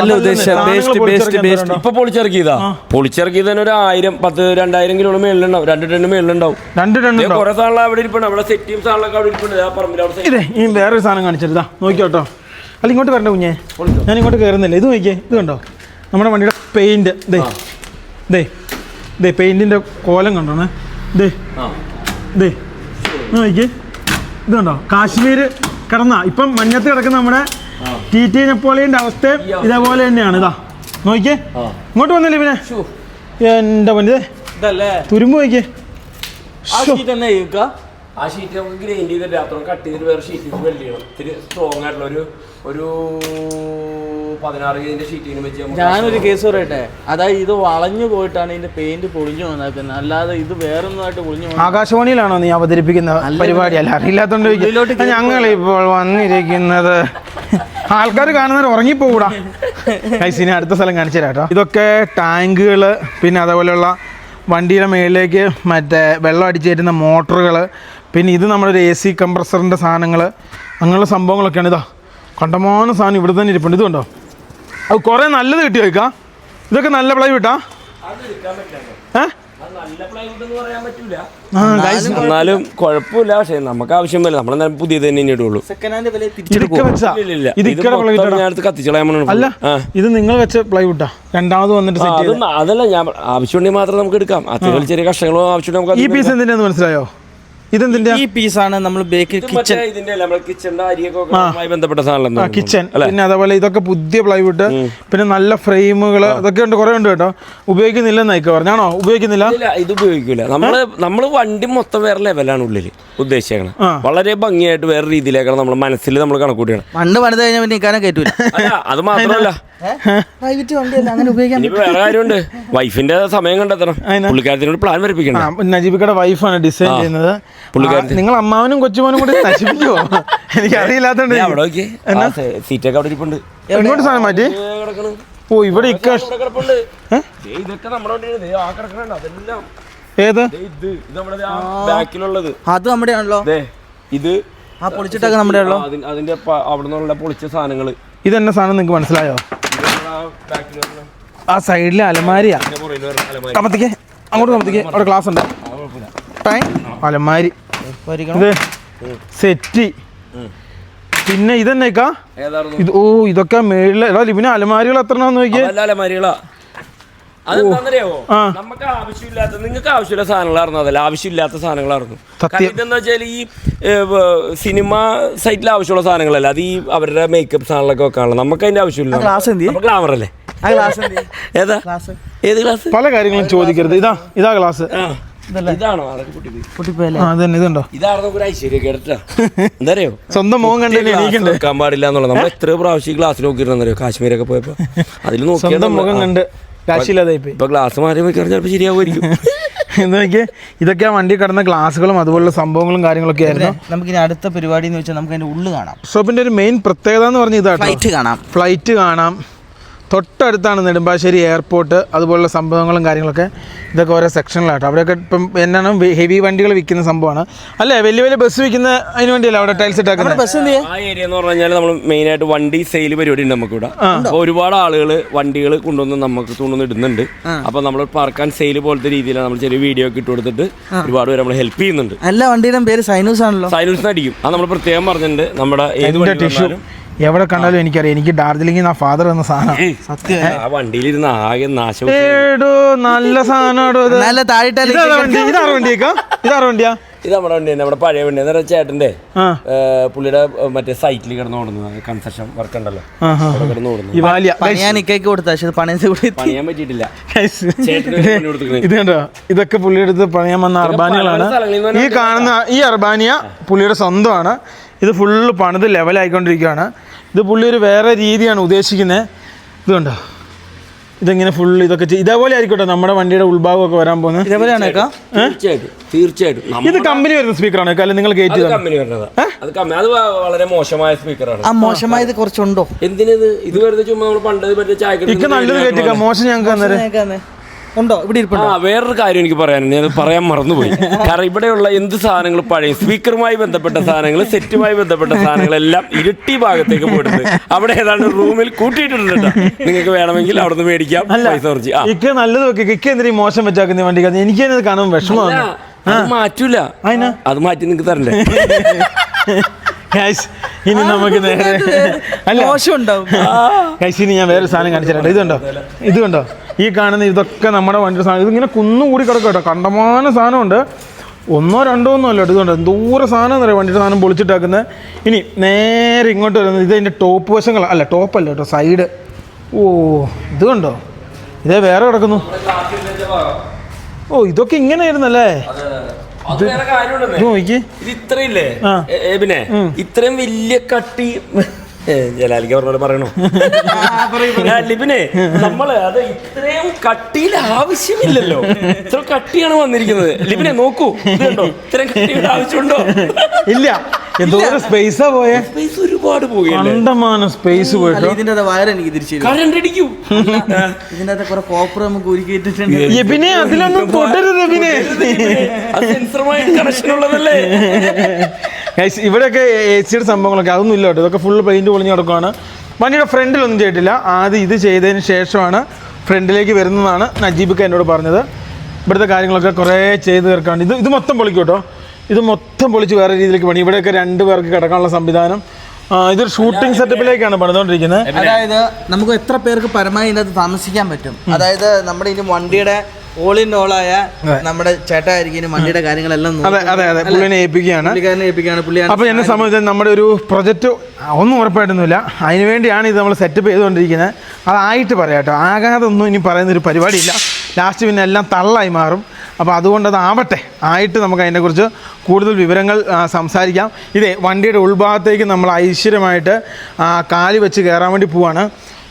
ഇപ്പൊ പൊളിച്ചിറക്കിയതാ? പൊളിച്ചിറക്കിയത് തന്നെ ഒരു ആയിരം പത്ത് രണ്ടായിരം കിലോ മേളിലുണ്ടാവും. രണ്ട് ടണ്ണ് മേളിലുണ്ടാവും. രണ്ട് ടൺ ഉണ്ടോ കുറെ സാധനം അവിടെ ഇരിപ്പുണ്ട്. അവിടെ സെറ്റിയും സാധനങ്ങളൊക്കെ അവിടെ ഇരിപ്പുണ്ട്. ആ പറമ്പിൽ അവിടെ ഇതേ വേറൊരു സാധനം കാണിച്ചിരുതാ നോക്കിയോട്ടോ അല്ല ഇങ്ങോട്ട് വരണ്ട കുഞ്ഞേ. ഞാൻ ഇങ്ങോട്ട് കയറുന്നില്ല ഇത് നോക്കിയേ ഇത് കണ്ടോ? നമ്മുടെ വണ്ടിയുടെ പെയിന്റ് ദേ ദേ ദേ പെയിന്റിന്റെ കോലം കണ്ടോണേ? ദേ ദേ ഇത് നോക്കിയേ. ഇത് കണ്ടോ? കാശ്മീർ കിടന്ന. ഇപ്പം മഞ്ഞത്ത് കിടക്കുന്ന നമ്മുടെ ടി ടി നെപ്പോളിയന്റെ അവസ്ഥ ഇതേപോലെ തന്നെയാണ്. ഇതാ. നോക്കിയേ ഇങ്ങോട്ട് വന്നില്ലേ പിന്നെ? എന്റെ ഇതല്ലേ? തുരുമ്പ് നോക്കിയേ ആ ഷീറ്റ് നമുക്ക് ഗ്രൈൻഡ് ചെയ്തിട്ട് അത്രയും കട്ട് ചെയ്തിട്ട് വേറെ ഷീറ്റ് ചെയ്യണം ഇത്തിരി സ്ട്രോങ് ആയിട്ടുള്ള ഒരു ഒരു പതിനാറ് കേജിന്റെ ഷീറ്റിന് വെച്ച് നമുക്ക് ഞാനൊരു കേസ് പറയട്ടെ? അതായത് ഇത് വളഞ്ഞു പോയിട്ടാണ് ഇതിന്റെ പെയിന്റ് പൊളിഞ്ഞു വന്നേക്കുന്നത് അല്ലാതെ ഇത് വേറൊന്നുമായിട്ട് പൊളിഞ്ഞു വന്ന- ആകാശവാണിയിലാണോ നീ അവതരിപ്പിക്കുന്ന പരിപാടി? അല്ല അറിയില്ലാത്തോണ്ട് ഞങ്ങൾ ഇപ്പോൾ വന്നിരിക്കുന്നത് ആൾക്കാർ കാണുന്നവർ ഉറങ്ങിപ്പോകൂടാ ഐസിനെ അടുത്ത സ്ഥലം കാണിച്ചു തരാം കേട്ടോ. ഇതൊക്കെ ടാങ്കുകൾ പിന്നെ അതേപോലെയുള്ള വണ്ടിയുടെ മേളിലേക്ക് മറ്റേ വെള്ളം അടിച്ചു തരുന്ന മോട്ടറുകൾ പിന്നെ ഇത് നമ്മുടെ ഒരു എ സി കംപ്രസറിന്റെ സാധനങ്ങൾ അങ്ങനെയുള്ള സംഭവങ്ങളൊക്കെയാണ് ഇതാ. കണ്ടമാനം സാധനം ഇവിടെ തന്നെ ഇരിപ്പുണ്ട്. ഇതുണ്ടോ? അത് കുറേ നല്ലത് കിട്ടി വയ്ക്കാം ഇതൊക്കെ നല്ല പ്ലൈ വിട്ടാ? എന്നാലും കുഴപ്പമില്ല. പക്ഷേ നമുക്ക് ആവശ്യം വരില്ല. നമ്മളെ പുതിയത് തന്നെ ഇനി ഇടുള്ളൂ. അല്ല ഇത് നിങ്ങൾ വെച്ച പ്ലൈവുഡാ രണ്ടാമത് വന്നിട്ട് അതല്ല ഞാൻ ആവശ്യമുണ്ടെങ്കിൽ മാത്രം നമുക്ക് എടുക്കാം. അത്രയും ചെറിയ കഷ്ടങ്ങളോ ആവശ്യമുണ്ടെങ്കിൽ നമുക്ക് ഈ പീസ് എന്തിനാന്ന് മനസ്സിലായോ? ഇതെന്തിന്റെ? ഈ പീസാണ് നമ്മൾ ബേക്ക് ഇത് മറ്റേ ഇതിന്റെ നമ്മുടെ കിച്ചണിന്റെ അരിയൊക്കെ ബന്ധപ്പെട്ട സാധനം കിച്ചൺ പിന്നെ അതേപോലെ ഇതൊക്കെ പുതിയ പ്ലൈവുഡ് പിന്നെ നല്ല ഫ്രെയിമുകൾ. അതൊക്കെ ഉണ്ട് കുറെ ഉണ്ട് കേട്ടോ. ഉപയോഗിക്കുന്നില്ല എന്നൊക്കെ പറഞ്ഞാണോ ഉപയോഗിക്കുന്നില്ല? ഇല്ല ഇത് ഉപയോഗിക്കൂല. നമ്മൾ നമ്മൾ വണ്ടി മൊത്തം വേറെ ലെവലാണ് ഉള്ളിൽ ഉദ്ദേശിക്കണം വളരെ ഭംഗിയായിട്ട് വേറെ രീതിയിലേക്കാണ് നമ്മൾ മനസ്സിൽ നമ്മൾ കണക്കൂട്ടിയാണ് പണ്ട് പണിത് കഴിഞ്ഞാൽ പിന്നെ നിൽക്കാനേ കയറ്റൂല അത് മാത്രമല്ല. പ്രൈവറ്റ് വണ്ടിയല്ല അങ്ങനെ ഉപയോഗിക്കാൻ വേറെ കാര്യമുണ്ട്. വൈഫിന്റെ സമയം കണ്ടെത്തണം? പുള്ളിക്കാരത്തിനോട് പ്ലാൻ വരപ്പിക്കണം നജീബിക്കയുടെ വൈഫാണ് ഡിസൈൻ ചെയ്യുന്നത്. നിങ്ങൾ അമ്മാവനും കൊച്ചുമോനും കൂടി നശിപ്പിക്കുവോ? <laughs> എനിക്ക് അറിയില്ലാത്തോണ്ട് സീറ്റൊക്കെ അവിടെ ഇരിപ്പുണ്ട്. എങ്ങോട്ട് സാധനം മാറ്റി. ഓ ഇവിടെ ഇക്ക കിടപ്പുണ്ട്. ദേ ഇതൊക്കെ നമ്മുടെ ദേ ആ കിടക്കണുണ്ട്. അതെല്ലാം. ഏത്? ദേ ഇത്. ഇത് നമ്മുടെ ദേ ആ അത് നമ്മുടെ ആണല്ലോ ദേ ഇത്. ആ പൊളിച്ചിട്ടൊക്കെ നമ്മുടെ ആണല്ലോ അതിന്റെ അവിടെ നിന്നുള്ള പൊളിച്ച സാധനങ്ങൾ. ഇതെന്നെ സാധനം നിങ്ങൾക്ക് മനസ്സിലായോ? നമ്മുടെ ആ സൈഡിലെ അലമാരിയാ. കമത്തിക്ക്. അങ്ങോട്ട് കമത്തിക്ക്. അവിടെ ക്ലാസ് ഉണ്ട്. ടൈം. അലമാരി. ഇത് സെറ്റി. പിന്നെ ഇതെന്നേക്കാ? ഇത് ഓ ഇതൊക്കെ മേളിലെ പിന്നെ അലമാരികൾ എത്ര നോക്കിയേ? അലമാരികളാ. അതെന്താണെന്നറിയാവോ. നമുക്ക് ആവശ്യമില്ലാത്ത നിങ്ങൾക്ക് ആവശ്യമില്ല സാധനങ്ങളായിരുന്നു അതല്ല ആവശ്യമില്ലാത്ത സാധനങ്ങളായിരുന്നു. കാരണം ഇതെന്താ വെച്ചാൽ ഈ സിനിമ സൈറ്റിൽ ആവശ്യമുള്ള സാധനങ്ങളല്ല അത് ഈ അവരുടെ മേക്കപ്പ് സാധനങ്ങളൊക്കെ വെക്കാനുള്ള നമുക്ക് അതിന്റെ ആവശ്യമില്ല ഗ്ലാമർ അല്ലേ ഏതാ? ഏത് ക്ലാസ് പല കാര്യങ്ങളും ചോദിക്കരുത്. ഇതാ ഇതാ ക്ലാസ് ഇതാണോ ഇതുണ്ടോ? ഐശ്വര്യ കേട്ടോ <laughs> സ്വന്തം വെക്കാൻ പാടില്ല എന്നുള്ളത്. നമ്മൾ എത്ര പ്രാവശ്യം ഈ ഗ്ലാസ് നോക്കിയിരുന്നറിയോ കാശ്മീരൊക്കെ പോയപ്പോ. അതിൽ സ്വന്തം മുഖം നോക്കിയാൽ കണ്ട് കാശില്ലാതായി പോയി ഇപ്പൊ ഗ്ലാസ് മാറി വെക്കാൻ ചിലപ്പോൾ ശരിയാവുമായിരിക്കും. <laughs> എന്ന് നോക്കിയേ? ഇതൊക്കെ ആ വണ്ടി കടന്ന ഗ്ലാസുകളും അതുപോലുള്ള സംഭവങ്ങളും കാര്യങ്ങളൊക്കെ ആയിരുന്നു. നമുക്ക് ഇനി അടുത്ത പരിപാടി എന്ന് വെച്ചാൽ നമുക്ക് അതിന്റെ ഉള്ളു കാണാം. ഷോപ്പിന്റെ ഒരു മെയിൻ പ്രത്യേകത എന്ന് പറഞ്ഞ ഇതാണ് ഫ്ലൈറ്റ് കാണാം. ഫ്ലൈറ്റ് കാണാം. തൊട്ടടുത്താണ് നെടുമ്പാശ്ശേരി എയർപോർട്ട് അതുപോലുള്ള സംഭവങ്ങളും കാര്യങ്ങളൊക്കെ ഇതൊക്കെ ഓരോ സെക്ഷനിലാട്ടോ. അവിടെയൊക്കെ ഇപ്പം എന്നാണ് ഹെവി വണ്ടികൾ വിൽക്കുന്ന സംഭവമാണ്. അല്ലേ വലിയ വലിയ ബസ് വിൽക്കുന്ന അതിന് വേണ്ടിയല്ല അവിടെ ടൈൽസ് ഇട്ടാക്കുന്നത് ബസ് എന്ത് ചെയ്യാ? ആ ഏരിയ എന്ന് പറഞ്ഞു കഴിഞ്ഞാൽ നമ്മൾ മെയിൻ ആയിട്ട് വണ്ടി സെയിൽ പരിപാടി ഉണ്ട് നമുക്ക് ഇവിടെ അപ്പോൾ ഒരുപാട് ആളുകൾ വണ്ടികൾ കൊണ്ടുവന്ന് നമുക്ക് കൊണ്ടുവന്ന് ഇടുന്നുണ്ട്. അപ്പോൾ നമ്മൾ പാർക്കാൻ സെയിൽ പോലത്തെ രീതിയിലാണ് നമ്മൾ ചെറിയ വീഡിയോ ഒക്കെ ഇട്ട് കൊടുത്തിട്ട് ഒരുപാട് പേര് നമ്മൾ ഹെൽപ്പ് ചെയ്യുന്നുണ്ട്. എല്ലാ വണ്ടിയുടെയും പേര് സൈനൂസ് ആണല്ലോ സൈനൂസ് അടിക്കും അത് നമ്മൾ പ്രത്യേകം പറഞ്ഞിട്ടുണ്ട്. നമ്മുടെ ഏത് വണ്ടി എവിടെ കണ്ടാലും എനിക്കറിയാം. എനിക്ക് ഡാർജിലിംഗിൽ ആ ഫാദർ എന്ന സാധനം. സത്യം. ആ വണ്ടിയിലിരുന്ന് ആകെ നാശം ഏടോ നല്ല സാധനമാടോ ഇത്. നല്ല ഇതാറ് വണ്ടിയേക്കാ ഇതാറ് വണ്ടിയാ ഇത് നമ്മുടെ വണ്ടി തന്നെ നമ്മുടെ പഴയ വണ്ടി. എന്ന് ചേട്ടന്റെ ആ. പുള്ളിയുടെ മറ്റേ സൈറ്റിൽ കിടന്ന് ഓടുന്നത്. കൺസ്ട്രക്ഷൻ വർക്ക് ഉണ്ടല്ലോ. കിടന്ന് ഓടുന്നത്. പണിയാൻ പറ്റിയിട്ടില്ല. ഇത് കണ്ടോ? ഇതൊക്കെ പുള്ളിയുടെ അടുത്ത് പണിയാൻ വന്ന അർബാനികളാണ്. ഈ കാണുന്ന ഈ അർബാനിയ പുള്ളിയുടെ സ്വന്തമാണ്. ഇത് ഫുള്ള് പണിത് ലെവലായിക്കൊണ്ടിരിക്കുകയാണ് ഇത് പുള്ളി ഒരു വേറെ രീതിയാണ് ഉദ്ദേശിക്കുന്നത് ഇതുണ്ടോ ഇതെങ്ങനെ ഫുള്ള് ഇതൊക്കെ ഇതേപോലെ ആയിരിക്കട്ടെ നമ്മുടെ വണ്ടിയുടെ ഉൾഭാഗമൊക്കെ വരാൻ പോകുന്നത്. ഇതേപോലെയാണ് തീർച്ചയായിട്ടും തീർച്ചയായിട്ടും. ഇത് കമ്പനി വരുന്ന സ്പീക്കറാണ് അല്ലെങ്കിൽ നിങ്ങൾ കയറ്റി അത് കമ്പനി വരുന്നതാ. അത് കമ്പനി അത് വളരെ മോശമായ സ്പീക്കറാണ് ആ മോശമായത് കുറച്ചുണ്ടോ? എന്തിനത്? ഇത് വെറുതെ ചുമ്മാ നമ്മൾ പണ്ട് മറ്റേ ചായ നല്ലത് കയറ്റിക്കാം മോശം ഞങ്ങൾക്ക് ഉണ്ടോ? ഇവിടെ ഇരിപ്പുണ്ടോ? ആ വേറൊരു കാര്യം എനിക്ക് പറയാനുണ്ട്. ഞാൻ പറയാൻ മറന്നുപോയി. കാരണം ഇവിടെയുള്ള എന്ത് സാധനങ്ങൾ പഴയ സ്പീക്കറുമായി ബന്ധപ്പെട്ട സാധനങ്ങൾ സെറ്റുമായി ബന്ധപ്പെട്ട സാധനങ്ങളെല്ലാം ഇരട്ടി ഭാഗത്തേക്ക് പോയിട്ട് അവിടെ ഏതാണ്ട് റൂമിൽ കൂട്ടിയിട്ടുണ്ട് കേട്ടോ. നിങ്ങൾക്ക് വേണമെങ്കിൽ അവിടെ നിന്ന് മേടിക്കാം പൈസ കുറച്ച്. ആ. ഇക്ക നല്ലത് നോക്കി. ഇക്ക എന്തിനും മോശം വെച്ചാക്കുന്ന വണ്ടി എനിക്ക് തന്നെ കാണുമ്പോൾ വിഷമമാണ്. അത് മാറ്റൂല? അത് മാറ്റി നിങ്ങൾക്ക് തരണ്ടേ? <laughs> ഇനി നമുക്ക് നേരെ അല്ല. ഗൈസ് ഇനി ഞാൻ വേറെ സാധനം കാണിച്ചു ഇതുണ്ടോ? ഇതുണ്ടോ? ഈ കാണുന്ന ഇതൊക്കെ നമ്മുടെ വണ്ടി സാധനം. ഇതിങ്ങനെ കുന്നുകൂടി കിടക്കും കേട്ടോ. കണ്ടമാനം സാധനമുണ്ട്. ഒന്നോ രണ്ടോ ഒന്നും അല്ല ഇതുകൊണ്ട് ഇത് കണ്ടോ എന്തോരം സാധനം എന്നറിയാം വണ്ടിയുടെ സാധനം പൊളിച്ചിട്ടാക്കുന്നത്? ഇനി നേരെ ഇങ്ങോട്ട് വരുന്നത് ഇത് അതിന്റെ ടോപ്പ് വശങ്ങൾ. അല്ല ടോപ്പ് അല്ല കേട്ടോ സൈഡ്. ഓ ഇത് കണ്ടോ ഇതേ വേറെ കിടക്കുന്നു. ഓ ഇതൊക്കെ ഇങ്ങനെ ആയിരുന്നല്ലേ ഇത്രയില്ലേ. പിന്നെ ഇത്രയും വലിയ കട്ടി. ജലാലിക്ക പറഞ്ഞോട് പറയണോ? ലിബിനെ നമ്മൾ അത് ഇത്രയും കട്ടിയിൽ ആവശ്യമില്ലല്ലോ. ഇത്ര കട്ടിയാണ് വന്നിരിക്കുന്നത്. ലിബിനെ നോക്കൂ. ഇത്രയും കട്ടിയുടെ ആവശ്യമുണ്ടോ? ഇല്ല. എന്തോരം സ്പേസാ പോയേ. സ്പേസ് ഒരുപാട് പോവുകയല്ലേ കണ്ടമാനം സ്പേസ് പോയിട്ടോ? ഇതിന്റെ വയർ എനിക്ക് തിരിച്ചു തരും കറണ്ട് അടിക്കും. ഇതിന്റെ അകത്ത് കുറെ കോപ്പർ നമുക്ക് ഉരുക്കി ഇട്ടിട്ടുണ്ട് എബിനെ അതിലൊന്നും എബിനെ അത് കണക്ഷൻ ഉള്ളതല്ലേ? ഇവിടെയൊക്കെ എ സിയുടെ സംഭവങ്ങളൊക്കെ അതൊന്നും ഇല്ല കേട്ടോ. ഇതൊക്കെ ഫുള്ള് പെയിന്റ് പൊളിഞ്ഞ് കിടക്കുകയാണ് വണ്ടിയുടെ ഫ്രണ്ടിലൊന്നും ചെയ്തിട്ടില്ല. ആദ്യം ഇത് ചെയ്തതിന് ശേഷമാണ് ഫ്രണ്ടിലേക്ക് വരുന്നതാണ് നജീബിക്ക എന്നോട് പറഞ്ഞത്. ഇവിടുത്തെ കാര്യങ്ങളൊക്കെ കുറേ ചെയ്ത് തീർക്കാണ്ട്. ഇത് ഇത് മൊത്തം പൊളിക്കൂട്ടോ കേട്ടോ. ഇത് മൊത്തം പൊളിച്ച് വേറെ രീതിയിലേക്ക് പണി. ഇവിടെയൊക്കെ രണ്ട് പേർക്ക് കിടക്കാനുള്ള സംവിധാനം. ഇതൊരു ഷൂട്ടിംഗ് സെറ്റപ്പിലേക്കാണ് പണിതുകൊണ്ടിരിക്കുന്നത് അതായത് നമുക്ക് എത്ര പേർക്ക് പരമായി ഇതിനകത്ത് താമസിക്കാൻ പറ്റും? അതായത് നമ്മുടെ ഇനി വണ്ടിയുടെ ഓൾ ഇൻ ഓൾ ആയ നമ്മുടെ ചേട്ടായിരിക്കും ഇനി വണ്ടിയുടെ കാര്യങ്ങളെല്ലാം അതെ അതെ അതെ. പുള്ളിനെ ഏൽപ്പിക്കുകയാണ്. ഏൽപ്പിക്കുകയാണ്. പുള്ളിയാണ് അപ്പോൾ എന്നെ സംബന്ധിച്ച് നമ്മുടെ ഒരു പ്രൊജക്റ്റ് ഒന്നും ഉറപ്പായിട്ടൊന്നുമില്ല. അതിന് വേണ്ടിയാണ് ഇത് നമ്മൾ സെറ്റപ്പ് ചെയ്തുകൊണ്ടിരിക്കുന്നത് അതായിട്ട് പറയാം കേട്ടോ. ആകാതെ ഒന്നും ഇനി പറയുന്ന പറയുന്നൊരു പരിപാടിയില്ല. ലാസ്റ്റ് പിന്നെ എല്ലാം തള്ളായി മാറും. അപ്പോൾ അതുകൊണ്ട് അതാവട്ടെ ആയിട്ട് നമുക്ക് അതിനെക്കുറിച്ച് കൂടുതൽ വിവരങ്ങൾ സംസാരിക്കാം. ഇതേ വണ്ടിയുടെ ഉൾഭാഗത്തേക്ക് നമ്മൾ ഐശ്വര്യമായിട്ട് കാലി വെച്ച് കയറാൻ വേണ്ടി പോവാണ്.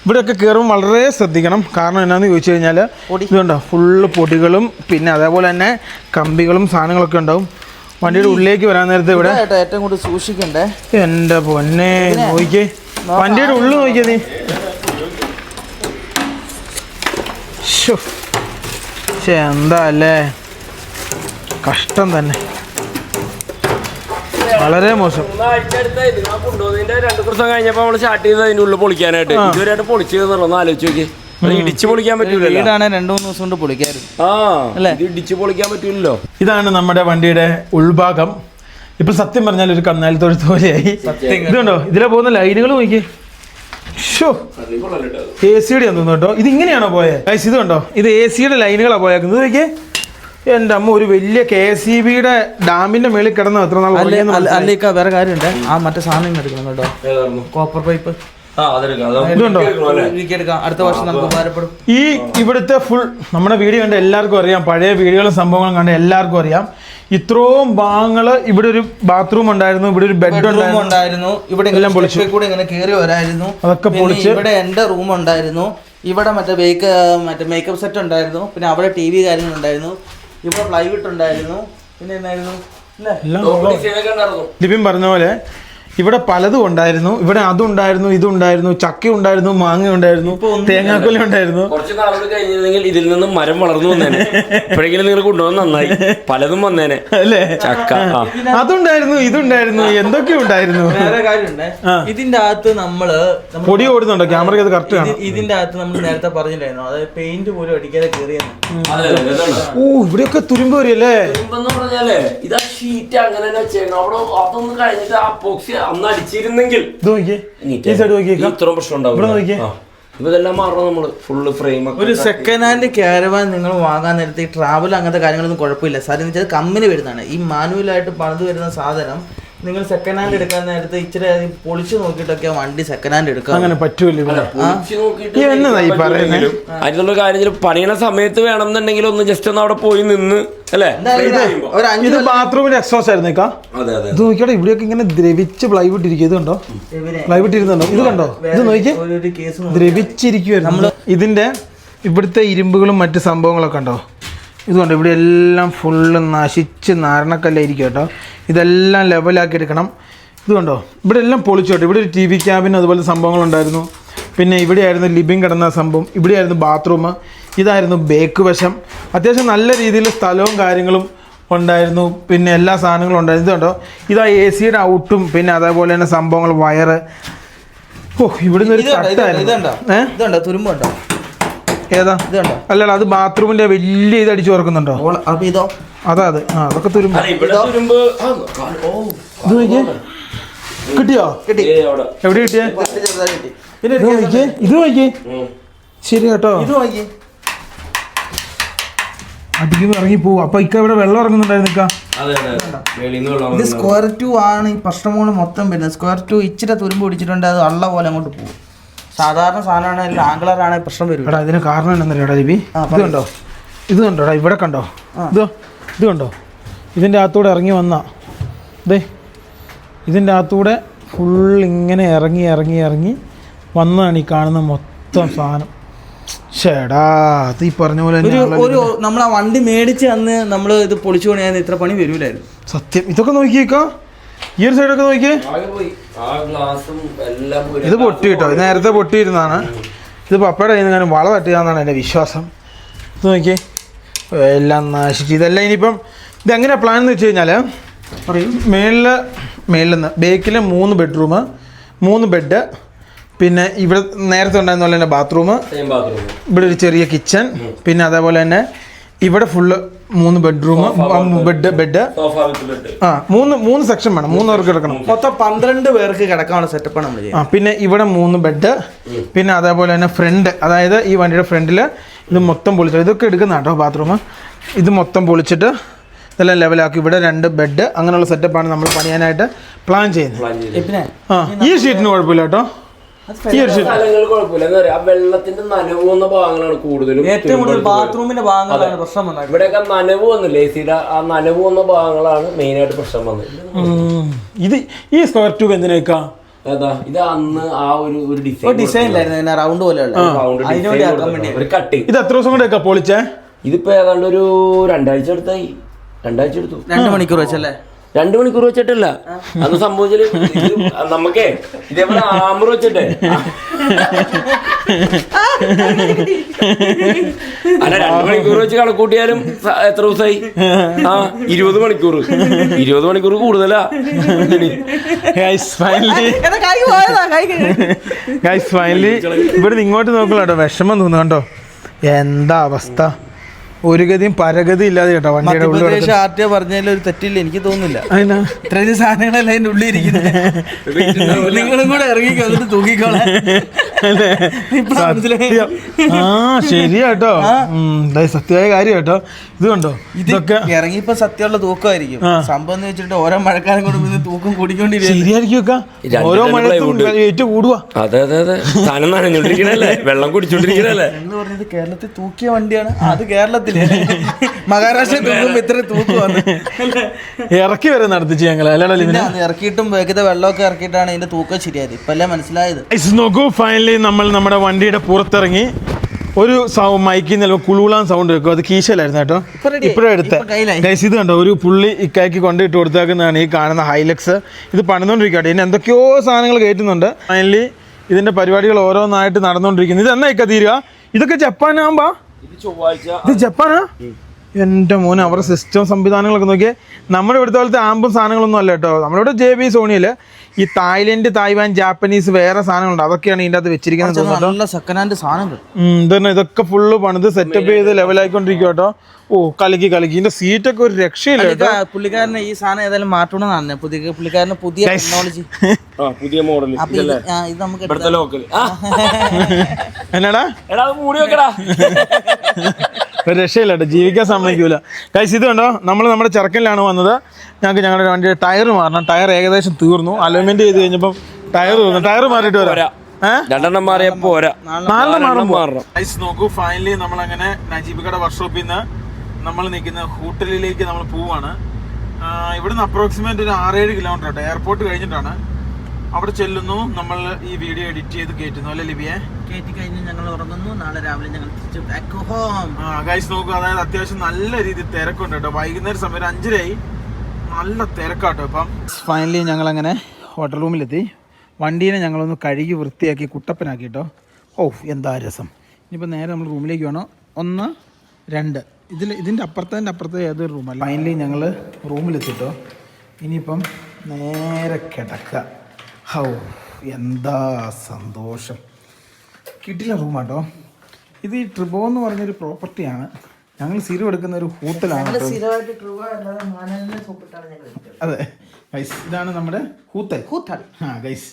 ഇവിടെയൊക്കെ കയറുമ്പോൾ വളരെ ശ്രദ്ധിക്കണം. കാരണം എന്നാന്ന് ചോദിച്ചു കഴിഞ്ഞാൽ ഇതുണ്ടോ? ഫുള്ള് പൊടികളും പിന്നെ അതേപോലെ തന്നെ കമ്പികളും സാധനങ്ങളൊക്കെ ഉണ്ടാവും. വണ്ടിയുടെ ഉള്ളിലേക്ക് വരാൻ നേരത്തെ ഇവിടെ ഏറ്റവും കൂടുതൽ സൂക്ഷിക്കണ്ടേ? എന്റെ പൊന്നെ നോക്കിയേ വണ്ടിയുടെ ഉള്ളു നോക്കിയേ നീ. ശ്ശേ, എന്താ അല്ലേ? കഷ്ടം തന്നെ. വളരെ മോശം. രണ്ടു ദിവസം കഴിഞ്ഞപ്പോ നമ്മൾ സ്റ്റാർട്ട് ചെയ്ത് അതിന്റെ ഉള്ളിൽ പൊളിക്കാനായിട്ട് ഇതുവരെയായിട്ട് പൊളിച്ചതെന്നുള്ള ഒന്ന് ആലോചിച്ച് നോക്കി അത് ഇടിച്ച് പൊളിക്കാൻ പറ്റൂലല്ലോ വീടാണ് രണ്ടു മൂന്ന് ദിവസം കൊണ്ട് പൊളിക്കായിരുന്നു. ആ ഇത് ഇടിച്ച് പൊളിക്കാൻ പറ്റൂലല്ലോ. ഇതാണ് നമ്മുടെ വണ്ടിയുടെ ഉൾഭാഗം. ഇപ്പൊ സത്യം പറഞ്ഞാൽ ഒരു കന്നാലി തൊഴുത്തോലെയായി ഇതുണ്ടോ? ഇതിലെ പോകുന്ന ലൈനുകൾ നോക്കി ഷോ എ സിയുടെ തോന്നുന്നു കേട്ടോ. ഇത് ഇങ്ങനെയാണോ പോയേ? ഗൈസ് ഇത് കണ്ടോ? ഇത് എ സിയുടെ ലൈനുകളാണ് പോയേക്കുന്നത്. നോക്കിയേ എന്റെ അമ്മ ഒരു വലിയ കെ എസ് ഇ ബിയുടെ ഡാമിന്റെ മേളിൽ കിടന്ന എത്ര നാൾ അല്ലേക്ക വേറെ കാര്യമുണ്ട്. ആ മറ്റേ സാധനം എടുക്കണം കേട്ടോ. കോപ്പർ പൈപ്പ് അടുത്ത വർഷം നമുക്ക് ഉപകാരപ്പെടും. ഈ ഇവിടുത്തെ ഫുൾ നമ്മുടെ വീഡിയോ കണ്ട എല്ലാവർക്കും അറിയാം. പഴയ വീഡിയോകളും സംഭവങ്ങളും കണ്ട എല്ലാവർക്കും അറിയാം. ഇത്രയും ഭാഗങ്ങൾ ഇവിടെ ഒരു ബാത്റൂം ഉണ്ടായിരുന്നു ഇവിടെ ഒരു ബെഡ് ഉണ്ടായിരുന്നു. ഇവിടെ എല്ലാം പൊളിച്ചു. കൂടെ ഇങ്ങനെ കയറി വരായിരുന്നു. അതൊക്കെ പൊളിച്ച്. ഇവിടെ എന്റെ റൂം ഉണ്ടായിരുന്നു. ഇവിടെ മറ്റേ മേക്ക് മറ്റേ മേക്കപ്പ് സെറ്റ് ഉണ്ടായിരുന്നു. പിന്നെ അവിടെ ടി വി കാര്യങ്ങളുണ്ടായിരുന്നു ഇവിടെ പ്ലൈവുഡ് ഉണ്ടായിരുന്നു. പിന്നെ എന്നായിരുന്നു? ലിപിൻ പറഞ്ഞ പോലെ ഇവിടെ പലതും ഉണ്ടായിരുന്നു. ഇവിടെ അതുണ്ടായിരുന്നു ഇതുണ്ടായിരുന്നു ചക്ക ഉണ്ടായിരുന്നു മാങ്ങ ഉണ്ടായിരുന്നു തേങ്ങാക്കൊല ഉണ്ടായിരുന്നു. കുറച്ച് നാളുകൾ കഴിഞ്ഞിരുന്നെങ്കിൽ ഇതിൽ നിന്നും മരം വളർന്നു വന്നേനെ. ഇപ്പോഴെങ്കിലും നിങ്ങൾ കൊണ്ടുവന്ന് നന്നായി. പലതും വന്നേനെ. അല്ലേ? ചക്ക അതുണ്ടായിരുന്നു ഇതുണ്ടായിരുന്നു എന്തൊക്കെ ഉണ്ടായിരുന്നു? ഇതിന്റെ അകത്ത് നമ്മൾ പൊടി ഓടുന്നുണ്ടോ? ക്യാമറ അത് കറക്റ്റ് ആണ്? ഇതിന്റെ അകത്ത് നമ്മൾ നേരത്തെ പറഞ്ഞില്ലായിരുന്നു? അതായത് പെയിന്റ് പോലും അടിക്കാതെ കയറിയാണ് ഓ ഇവിടെയൊക്കെ തുരുമ്പ് തുരുമ്പെന്ന് ഇതാ ഷീറ്റ് അങ്ങനെ തന്നെ അവിടെ അതൊന്നും കഴിഞ്ഞിട്ട് ആ പോക്സി അന്ന് അടിച്ചിരുന്നെങ്കിൽ ഇത്രയും പ്രശ്നം ഉണ്ടാവും. ഇതെല്ലാം മാറണം നമ്മൾ. ഫുള്ള് ഫ്രെയിം ഒരു സെക്കൻഡ് ഹാൻഡ് ക്യാരവാൻ നിങ്ങൾ വാങ്ങാൻ നേരത്തെ ഈ ട്രാവൽ അങ്ങനത്തെ കാര്യങ്ങളൊന്നും കുഴപ്പമില്ല. സാധനം വെച്ചാൽ കമ്പനി വരുന്നതാണ്. ഈ മാനുവലായിട്ട് പണിത് വരുന്ന സാധനം നിങ്ങൾ സെക്കൻഡ് ഹാൻഡ് എടുക്കാൻ നേരത്തെ ഇച്ചിരി പൊളിച്ചു നോക്കിയിട്ടൊക്കെ വണ്ടി സെക്കൻഡ് ഹാൻഡ് എടുക്കാം അങ്ങനെ പറ്റൂല? അതിനുള്ള കാര്യം പണിയണ സമയത്ത് വേണം എന്നുണ്ടെങ്കിൽ ഒന്ന് ജസ്റ്റ് ഒന്ന് അവിടെ പോയി നിന്ന് അല്ലേ? ഇത് ഒരു അഞ്ച് ഇത് ബാത്റൂമിന്റെ എക്സോസ് അതെ ഇത് നോക്കിയോടെ ഇവിടെയൊക്കെ ഇങ്ങനെ ദ്രവിച്ച് പ്ലൈവുഡ് ഇരിക്കും. ഇത് കണ്ടോ പ്ലൈവുഡ് ഇരുന്നുണ്ടോ? ഇത് കണ്ടോ? ഇത് നോക്കിയേ. ദ്രവിച്ചിരിക്കുവായിരുന്നു. ഇതിന്റെ ഇവിടുത്തെ ഇരുമ്പുകളും മറ്റു സംഭവങ്ങളൊക്കെ ഉണ്ടോ ഇത് കണ്ടോ ഇവിടെ എല്ലാം ഫുള്ള് നശിച്ച് നാരണക്കല്ലായിരിക്കും കേട്ടോ. ഇതെല്ലാം ലെവലാക്കി എടുക്കണം. ഇതുകൊണ്ടോ കണ്ടോ ഇവിടെ എല്ലാം പൊളിച്ചു കേട്ടോ. ഇവിടെ ഒരു ടി വി ക്യാബിൻ അതുപോലത്തെ സംഭവങ്ങളുണ്ടായിരുന്നു പിന്നെ ഇവിടെയായിരുന്നു ലിബിങ് കിടന്ന സംഭവം. ഇവിടെയായിരുന്നു ബാത്റൂം ഇതായിരുന്നു ബേക്ക് വശം. അത്യാവശ്യം നല്ല രീതിയിൽ സ്ഥലവും കാര്യങ്ങളും ഉണ്ടായിരുന്നു. പിന്നെ എല്ലാ സാധനങ്ങളും ഉണ്ടായിരുന്നു. ഇതുകൊണ്ടോ കണ്ടോ ഇതാ എ സിയുടെ ഔട്ടും പിന്നെ അതേപോലെ തന്നെ സംഭവങ്ങൾ വയറ്. ഓ ഇവിടുന്ന് ഒരു തട്ടായിരുന്നു. കണ്ടോ? തുരുമ്പുണ്ടോ ഏതാ? അല്ലല്ല അത് ബാത്റൂമിന്റെ വലിയ ഇത് അടിച്ചു ഓർക്കുന്നുണ്ടോ അപ്പൊ ഇതോ? അതാ അത്. ആ അതൊക്കെ തുരുമ്പ. കിട്ടിയോ. എവിടെ കിട്ടിയേ? പിന്നെ ഇത് നോക്കിയേ ഇത് നോക്കിയേ. ശരി കേട്ടോ. ഇത് നോക്കി അടിക്കുമ്പോ ഇറങ്ങി പോവും. അപ്പൊ ഇക്ക ഇവിടെ വെള്ളം ഇറങ്ങുന്നുണ്ടായിരുന്നു. സ്ക്വയർ ടു ആണ് ഈ പ്രശ്നം മൊത്തം വരുന്നത്. സ്ക്വയർ ടു ഇച്ചിരി തുരുമ്പ് പിടിച്ചിട്ടുണ്ട്. അത് അള്ള പോലെ അങ്ങോട്ട് പോകും സാധാരണ സാധനമാണ് ആംഗ്ലറാണ് ആംഗിളറാണ് പ്രശ്നം വരും എടാ ഇതിന് കാരണം എന്താ ലിബി ഇത് കണ്ടോ? ഇത് കണ്ടോടാ ഇവിടെ കണ്ടോ? ഇതോ ഇത് കണ്ടോ? ഇതിന്റെ അകത്തൂടെ ഇറങ്ങി വന്ന. ദേ ഇതിന്റെ അകത്തൂടെ ഫുൾ ഇങ്ങനെ ഇറങ്ങി ഇറങ്ങി ഇറങ്ങി വന്നതാണ് ഈ കാണുന്ന മൊത്തം സാധനം. ചേടാ അത് ഈ പറഞ്ഞ പോലെ ഒരു നമ്മൾ ആ വണ്ടി മേടിച്ച് അന്ന് നമ്മൾ ഇത് പൊളിച്ചു പണിയാൻ ഇത്ര പണി വരൂലായിരുന്നു. സത്യം. ഇതൊക്കെ നോക്കിയേക്കാ? ഈ ഒരു സൈഡൊക്കെ നോക്കിയേ. ഇത് പൊട്ടി കേട്ടോ നേരത്തെ പൊട്ടിയിരുന്നതാണ്. ഇത് പപ്പയുടെ കയ്യിൽ നിന്ന് വള തട്ടിയതാണെന്നാണ് എന്റെ വിശ്വാസം. ഇത് നോക്കിയേ. എല്ലാം നാശിച്ച്. ഇതെല്ലാം ഇനിയിപ്പം ഇതെങ്ങനെയാണ് പ്ലാൻ എന്ന് വെച്ച് കഴിഞ്ഞാൽ മേളിൽ മേളിൽ നിന്ന് ബേക്കിൽ മൂന്ന് ബെഡ്റൂം മൂന്ന് ബെഡ് പിന്നെ ഇവിടെ നേരത്തെ ഉണ്ടായിരുന്ന പോലെ തന്നെ ബാത്റൂം. ഇവിടെ ഒരു ചെറിയ കിച്ചൺ പിന്നെ അതേപോലെ തന്നെ ഇവിടെ ഫുള്ള് മൂന്ന് ബെഡ്റൂം ബെഡ് ബെഡ് ആ മൂന്ന് മൂന്ന് സെക്ഷൻ വേണം. മൂന്ന് പേർക്ക് കിടക്കണം മൊത്തം പന്ത്രണ്ട് പേർക്ക് കിടക്കാനുള്ള സെറ്റപ്പാണ് നമ്മൾ ആ പിന്നെ ഇവിടെ മൂന്ന് ബെഡ് പിന്നെ അതേപോലെ തന്നെ ഫ്രണ്ട് അതായത് ഈ വണ്ടിയുടെ ഫ്രണ്ടിൽ ഇത് മൊത്തം പൊളിച്ചു ഇതൊക്കെ എടുക്കുന്നാട്ടോ ബാത്റൂം ഇത് മൊത്തം പൊളിച്ചിട്ട് ഇതെല്ലാം ലെവലാക്കി ഇവിടെ രണ്ട് ബെഡ് അങ്ങനെയുള്ള സെറ്റപ്പാണ് നമ്മൾ പണിയാനായിട്ട് പ്ലാൻ ചെയ്യുന്നത്. ഈ ഷീറ്റിന് കുഴപ്പമില്ല കേട്ടോ. ഷീറ്റ് കുഴപ്പമില്ല. എന്താ പറയാ ആ വെള്ളത്തിന്റെ നനവ് വന്ന ഭാഗങ്ങളാണ് കൂടുതലും ഏറ്റവും കൂടുതൽ ബാത്റൂമിന്റെ ഭാഗങ്ങളാണ് പ്രശ്നം വന്നത്. ഇവിടെയൊക്കെ നനവ് വന്നില്ലേ എ സിയുടെ ആ നനവ് വന്ന ഭാഗങ്ങളാണ് മെയിൻ ആയിട്ട് പ്രശ്നം വന്നത്. ഇത് ഈ സ്ക്വയർ ട്യൂബ് എന്തിനേക്കാ? അതാ ഇത് അന്ന് ആ ഒരു ഒരു ഡിസൈൻ ഡിസൈൻ റൗണ്ട് പോലെയുള്ള ഒരു കട്ടിങ് ഇത് എത്ര ദിവസം കൊണ്ടേക്കാ പൊളിച്ചേ? ഇതിപ്പോ ഏതാണ്ട് ഒരു രണ്ടാഴ്ച എടുത്തായി രണ്ടാഴ്ച എടുത്തു. രണ്ട് മണിക്കൂർ വെച്ചല്ലേ? രണ്ടു മണിക്കൂർ വെച്ചിട്ടല്ല. അന്ന് സംഭവിച്ചാൽ ഇത് നമുക്കേ ഇതേപോലെ ആമർ വെച്ചിട്ടേ. അല്ല രണ്ടു മണിക്കൂർ വെച്ച് കണക്കൂട്ടിയാലും എത്ര ദിവസമായി ആ ഇരുപത് മണിക്കൂർ. ഇരുപത് മണിക്കൂർ കൂടുതലാ. ഫൈനലി ഇവിടുന്ന് ഇങ്ങോട്ട് കേട്ടോ വിഷമം തോന്നുന്നു കണ്ടോ? എന്താ അവസ്ഥ? ഒരു ഗതിയും പരഗതി ഇല്ലാതെ കേട്ടോ വണ്ടിയുടെ ഉള്ളിൽ മധ്യപ്രദേശ് ആർ ടി ഒ പറഞ്ഞതിൽ ഒരു തെറ്റില്ല എനിക്ക് തോന്നുന്നില്ല. അതിനാ? ഇത്രയും സാധനങ്ങളല്ല അതിന്റെ ഉള്ളിൽ ഇരിക്കുന്നത് നിങ്ങളും കൂടെ ഇറങ്ങിക്കോ എന്നിട്ട് തൂക്കിക്കോളാം? ഇപ്പഴാ. സത്യം. ആ ശരിയാട്ടോ ഉം, ദേ സത്യമായ കാര്യം കേട്ടോ. ഇത് കണ്ടോ? ഇതൊക്കെ ഇറങ്ങിയപ്പോ സത്യമുള്ള തൂക്കമായിരിക്കും. സംഭവം എന്ന് വെച്ചിട്ട് ഓരോ മഴക്കാലം കൊണ്ട് പിന്നെ തൂക്കം കൂടിക്കൊണ്ടിരിക്കും ഓരോ രണ്ട് മഴയത്തും plywood. ഏറ്റവും കൂടുക അതെ അതെ അതെ. സാധനം നനഞ്ഞോണ്ടിരിക്കണല്ലേ വെള്ളം കുടിച്ചോണ്ടിരിക്കണല്ലേ <laughs> എന്ന് പറഞ്ഞത് കേരളത്തിൽ തൂക്കിയ വണ്ടിയാണ്. അത് കേരളത്തിൽ. മഹാരാഷ്ട്ര തൂക്കുമ്പോ ഇത്ര തൂക്കുവാണ് ഇറക്കി വരെ നടത്തിച്ച് ഞങ്ങൾ ഇറക്കിയിട്ടും വേഗത വെള്ളമൊക്കെ ഇറക്കിയിട്ടാണ് ഇതിന്റെ തൂക്കം ശരിയായത്. ഇപ്പൊ അല്ലേ മനസ്സിലായത് നോക്കൂ ഫൈനലി നമ്മൾ നമ്മുടെ വണ്ടിയുടെ പുറത്തിറങ്ങി. ഒരു സൗ മൈക്കിൽ നിന്ന് കുളുകുളാൻ സൗണ്ട് വെക്കും. അത് കീശയിലായിരുന്നു കേട്ടോ. ഇപ്പോഴും എടുത്ത. ഗൈസ് ഇത് കണ്ടോ? ഒരു പുള്ളി ഇക്കായ്ക്ക് കൊണ്ടിട്ട് കൊടുത്തേക്കുന്നതാണ് ഈ കാണുന്ന ഹൈലക്സ്. ഇത് പണിതുകൊണ്ടിരിക്കട്ടെ ഇനി എന്തൊക്കെയോ സാധനങ്ങൾ കയറ്റുന്നുണ്ട്. ഫൈനലി ഇതിന്റെ പരിപാടികൾ ഓരോന്നായിട്ട് നടന്നുകൊണ്ടിരിക്കുന്നു ഇത് എന്നാ ഇക്ക തീരുക ഇതൊക്കെ ജപ്പാനാകുമ്പോ ഇത് ജപ്പാനാ എന്റെ മോനെ അവരുടെ സിസ്റ്റം സംവിധാനങ്ങളൊക്കെ നോക്കിയാൽ നമ്മുടെ ഇവിടുത്തെ പോലത്തെ ആമ്പും സാധനങ്ങളൊന്നും അല്ല കേട്ടോ. നമ്മുടെ ഇവിടെ ജെ ബി സോണിയിൽ ഈ തായ്ലൻഡ് തായ്വാൻ ജാപ്പനീസ് വേറെ സാധനങ്ങളുണ്ട്. അതൊക്കെയാണ് ഇതിന്റെ അകത്ത് വെച്ചിരിക്കുന്നത് തോന്നുന്നു നല്ല സെക്കൻഡ് ഹാൻഡ് സാധനം ഇതന്നെ ഇതൊക്കെ ഫുള്ള് പണിത് സെറ്റപ്പ് ചെയ്ത് ലെവലായിക്കൊണ്ടിരിക്കും കേട്ടോ. ഓ കലക്കി കലക്കി. ഇതിന്റെ സീറ്റൊക്കെ ഒരു രക്ഷയില്ല പുള്ളിക്കാരന് ഈ സാധനം ഏതായാലും മാറ്റണമെന്നാണ് പുതിയ പുള്ളിക്കാരന് പുതിയ ടെക്നോളജി <laughs> ആ പുതിയ മോഡൽ ഇത് നമുക്ക് <laughs> എന്നാടാ? എടാ മൂടി വെക്കടാ. <laughs> ഒരു രക്ഷയില്ലാട്ടോ ജീവിക്കാൻ സമ്മതിക്കൂല. കൈസ് ഇത് കണ്ടോ? നമ്മൾ നമ്മുടെ ചെറുക്കനിലാണ് വന്നത്. ഞങ്ങൾക്ക് ഞങ്ങളുടെ വണ്ടിയുടെ ടയർ മാറണം. ടയർ ഏകദേശം തീർന്നു. അലോയ്മെന്റ് ചെയ്ത് കഴിഞ്ഞപ്പം ടയർ തീർന്നു. ടയർ മാറിയിട്ട് വരാം. രണ്ടെണ്ണം മാറിയപ്പോ നോക്കൂ ഫൈനലി നമ്മൾ അങ്ങനെ നജീബിക്കട വർക്ക്ഷോപ്പിൽ നിന്ന് നമ്മൾ നിൽക്കുന്ന ഹോട്ടലിലേക്ക് നമ്മൾ പോവാണ്. ഇവിടുന്ന് അപ്രോക്സിമേറ്റ് ഒരു ആറേഴ് കിലോമീറ്റർ ആട്ടോ. എയർപോർട്ട് കഴിഞ്ഞിട്ടാണ്. അവിടെ ചെല്ലുന്നു. നമ്മൾ ഈ വീഡിയോ എഡിറ്റ് ചെയ്ത് കേറ്റുന്നു അല്ലെ ലിബിയെ? കേറ്റി കഴിഞ്ഞ് ഞങ്ങൾ ഉറങ്ങുന്നു. നാളെ രാവിലെ ഞങ്ങൾ തിരിച്ച് ബാക്ക് ഹോം ഗൈസ് നോക്കുക അതായത് അത്യാവശ്യം നല്ല രീതിയിൽ തിരക്കുണ്ട് കേട്ടോ. വൈകുന്നേരം സമയം ഒരു അഞ്ചരയായി. നല്ല തിരക്കാട്ടോ ഇപ്പം. ഫൈനലി ഞങ്ങൾ അങ്ങനെ ഹോട്ടൽ റൂമിലെത്തി വണ്ടീനെ ഞങ്ങളൊന്ന് കഴുകി വൃത്തിയാക്കി കുട്ടപ്പനാക്കി കേട്ടോ. ഓ എന്താ രസം. ഇനിയിപ്പോൾ നേരെ നമ്മൾ റൂമിലേക്ക് വേണോ. ഒന്ന് രണ്ട്. ഇതിൽ ഇതിന്റെ അപ്പുറത്തെ അപ്പുറത്തെ ഏതൊരു റൂമല്ല ഫൈനലി ഞങ്ങൾ റൂമിലെത്തിട്ടോ ഇനിയിപ്പം നേരെ കിടക്കുക ഹൗ എന്താ സന്തോഷം. കിട്ടില്ല റൂം കേട്ടോ ഇത് ഈ ട്രിബോ എന്ന് പറഞ്ഞൊരു പ്രോപ്പർട്ടിയാണ് ഞങ്ങൾ സ്ഥിരം എടുക്കുന്ന ഒരു ഹൂത്തലാണ് അതെ. ഗൈസ് ഇതാണ് നമ്മുടെ ഹൂത്തൽ ഹൂത്തൽ ആ ഗൈസ്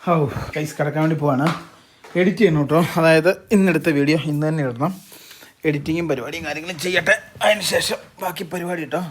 ഹൗ ഗൈസ് കിടക്കാൻ വേണ്ടി പോവാണ്. എഡിറ്റ് ചെയ്യണം കേട്ടോ അതായത് ഇന്നെടുത്ത വീഡിയോ ഇന്ന് തന്നെ ഇടണം. എഡിറ്റിങ്ങും പരിപാടിയും കാര്യങ്ങളും ചെയ്യട്ടെ. അതിന് ശേഷം ബാക്കി പരിപാടി കേട്ടോ